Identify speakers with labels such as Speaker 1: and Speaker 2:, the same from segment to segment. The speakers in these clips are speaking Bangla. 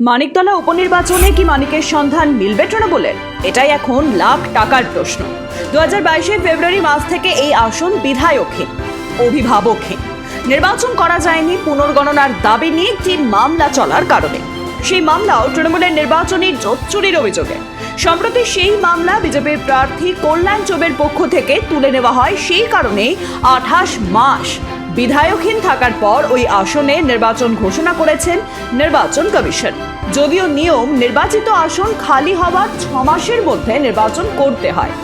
Speaker 1: মানিকতলা উপনির্বাচনে কি মানিকের সন্ধান মিলবে তৃণমূলের? এটাই এখন লাখ টাকার প্রশ্ন। দু হাজার ফেব্রুয়ারি মাস থেকে এই আসন বিধায়কহীন অভিভাবকহীন নির্বাচন করা যায়নি পুনর্গণনার দাবি নিয়ে একটি মামলা চলার কারণে? সেই মামলাও তৃণমূলের নির্বাচনী জোচ্চুরির অভিযোগে। সম্প্রতি সেই মামলা বিজেপির প্রার্থী কল্যাণ চোবের পক্ষ থেকে তুলে নেওয়া হয় সেই কারণেই আঠাশ মাস। বিধায়কহীন থাকার পর ওই আসনে নির্বাচন ঘোষণা করেছেন নির্বাচন কমিশন। যদিও নিয়ম নির্বাচিত আসন খালি হওয়ার ছ মাসের মধ্যে নির্বাচন করতে হয়।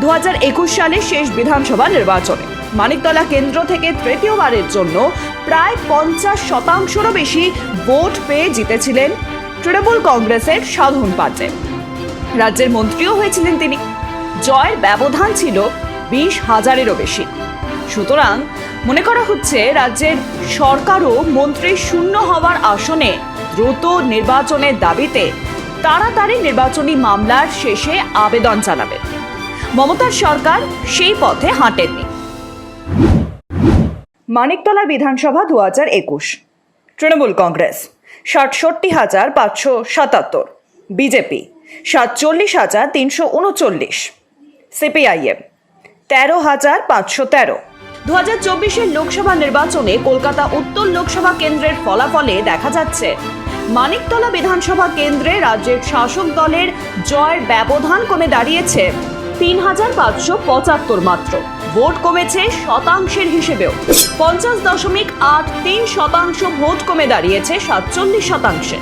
Speaker 1: দু সালে শেষ বিধানসভা নির্বাচনে মানিকতলা কেন্দ্র থেকে তৃতীয়বারের জন্য প্রায় পঞ্চাশ শতাংশেরও বেশি ভোট পেয়ে জিতেছিলেন তৃণমূল কংগ্রেসের সাধন পাটে রাজ্যের মন্ত্রীও হয়েছিলেন তিনি। জয়ের ব্যবধান ছিল বিশ হাজারেরও বেশি। সুতরাং মনে করা হচ্ছে রাজ্যের সরকারও মন্ত্রী শূন্য হওয়ার আসনে দ্রুত নির্বাচনের দাবিতে তাড়াতাড়ি নির্বাচনী মামলার শেষে আবেদন জানাবে। মমতার সরকার সেই পথে হাঁটেননি। মানিকতলা বিধানসভা দু হাজার একুশ। তৃণমূল কংগ্রেস, সাতষট্টি হাজার পাঁচশো সাতাত্তর। বিজেপি, সাতচল্লিশ হাজার তিনশো উনচল্লিশ। সিপিআইএম, তেরো হাজার পাঁচশো তেরো। দু হাজার লোকসভা নির্বাচনে কলকাতা উত্তর লোকসভা কেন্দ্রের ফলাফলে দেখা যাচ্ছে। মানিকতলা বিধানসভা কেন্দ্রে রাজ্যের শাসক দলের জয়ের ব্যবধান কমে দাঁড়িয়েছে। তিন হাজার পাঁচশো পঁচাত্তর মাত্র। ভোট কমেছে শতাংশের হিসেবেও। পঞ্চাশ দশমিক আট তিন শতাংশ ভোট কমে দাঁড়িয়েছে সাতচল্লিশ শতাংশে।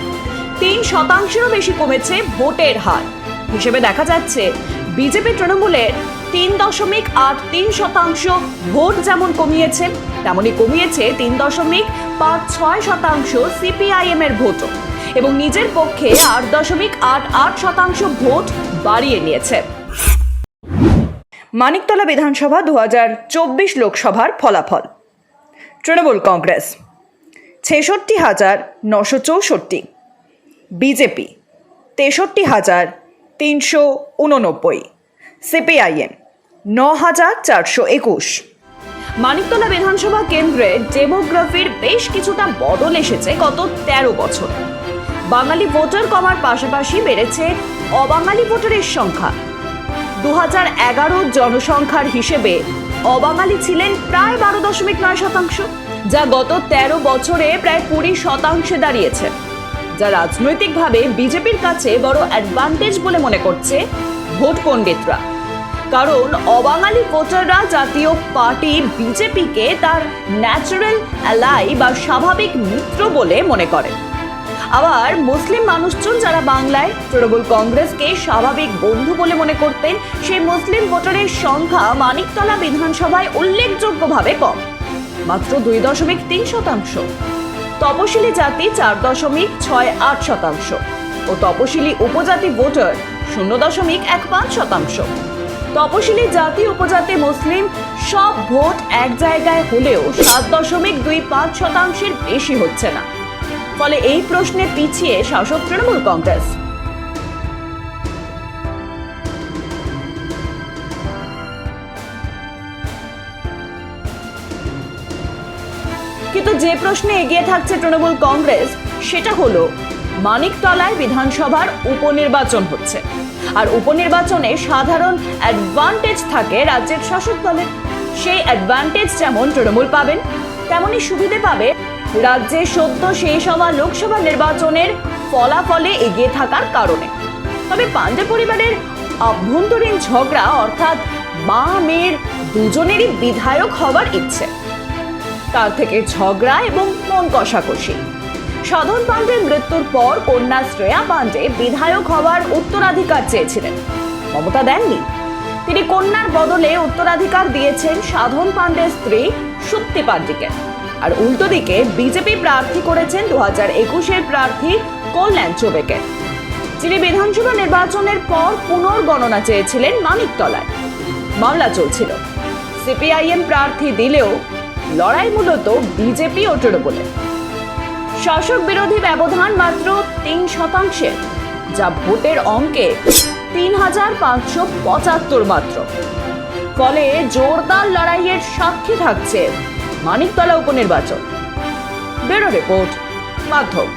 Speaker 1: তিন শতাংশেরও বেশি কমেছে ভোটের হার। হিসেবে দেখা যাচ্ছে, বিজেপি তৃণমূলের তিন দশমিক আট তিন শতাংশ। ভোট যেমন কমিয়েছে, তেমনই কমিয়েছে তিন দশমিক পাঁচ ছয় শতাংশ সিপিআইএম এর ভোটও। এবং নিজের পক্ষে আট দশমিক আট আট শতাংশ ভোট বাড়িয়ে নিয়েছে। মানিকতলা বিধানসভা দু চব্বিশ লোকসভার ফলাফল। তৃণমূল কংগ্রেস, ছেষট্টি হাজার নশো চৌষট্টি। বিজেপি, তেষট্টি হাজার তিনশো উননব্বই। সিপিআইএম ন হাজার চারশো একুশ। মানিকতলা বিধানসভা কেন্দ্রে ডেমোগ্রাফির বেশ কিছুটা বদল এসেছে গত তেরো বছর। বাঙালি ভোটার কমার পাশাপাশি বেড়েছে অবাঙালি ভোটারের সংখ্যা। দু হাজার এগারো জনসংখ্যার হিসেবে অবাঙালি ছিলেন প্রায় বারো দশমিক নয় শতাংশ, যা গত তেরো বছরে প্রায় কুড়ি শতাংশে দাঁড়িয়েছে, যা রাজনৈতিকভাবে বিজেপির কাছে বড় অ্যাডভান্টেজ বলে মনে করছে ভোট পণ্ডিতরা। কারণ অবাঙালি ভোটাররা জাতীয় পার্টি বিজেপিকে তার ন্যাচারাল অ্যালাই বা স্বাভাবিক মিত্র বলে মনে করে। আবার মুসলিম মানুষজন যারা বাংলায় তৃণমূল কংগ্রেসকে স্বাভাবিক বন্ধু বলে মনে করতেন, সেই মুসলিম ভোটারের সংখ্যা মানিকতলা বিধানসভায় উল্লেখযোগ্যভাবে কম, মাত্র দুই দশমিক তিন শতাংশ। তপশিলি জাতি চার দশমিক ছয় আট শতাংশ ও তপশিলি উপজাতি ভোটার শূন্য দশমিক এক পাঁচ শতাংশ। তপশিলি জাতি উপজাতি মুসলিম সব ভোট এক জায়গায় হলেও সাত দশমিক দুই পাঁচ শতাংশের বেশি হচ্ছে না। ফলে এই প্রশ্নে পিছিয়ে শাসক তৃণমূল কংগ্রেস। কিন্তু যে প্রশ্নে এগিয়ে থাকছে তৃণমূল কংগ্রেস, সেটা হলো, মানিকতলায় বিধানসভার উপনির্বাচন হচ্ছে। আর উপনির্বাচনে সাধারণ অ্যাডভান্টেজ থাকে রাজ্যের শাসক দলের। সেই অ্যাডভান্টেজ যেমন তৃণমূল পাবেন, তেমনই সুবিধে পাবে রাজ্যে সদ্য শেষ হওয়া লোকসভা নির্বাচনের ফলাফলে এগিয়ে থাকার কারণে। তবে পাণ্ডে পরিবারের আভ্যন্তরীণ ঝগড়া অর্থাৎ মা মেয়ের দুজনেরই বিধায়ক হওয়ার ইচ্ছে। তার থেকে ঝগড়া এবং মন কষাকষি। সাধন পাণ্ডের মৃত্যুর পর কন্যা শ্রেয়া পাণ্ডে বিধায়ক হওয়ার উত্তরাধিকার চেয়েছিলেন। মমতা দেননি। তিনি কন্যার বদলে উত্তরাধিকার দিয়েছেন সাধন পাণ্ডের স্ত্রী সুপ্তি পাণ্ডেকে। আর উল্টো দিকে বিজেপি প্রার্থী করেছেন দু হাজার একুশের প্রার্থী কল্যাণ চোবেকে। যিনি বিধানসভা নির্বাচনের পর পুনর্গণনা চেয়েছিলেন মানিকতলায়। মামলা চলছিল। সিপিআইএম প্রার্থী দিলেও লড়াই মূলত বিজেপি ও তৃণমূলের শাসক বিরোধী ব্যবধান মাত্র তিন শতাংশে, যা ভোটের অঙ্কে তিন হাজার পাঁচশো পঁচাত্তর মাত্র। ফলে জোরদার লড়াইয়ের সাক্ষী থাকছে মানিকতলা উপনির্বাচন। ব্যুরো রিপোর্ট, মাধ্যম।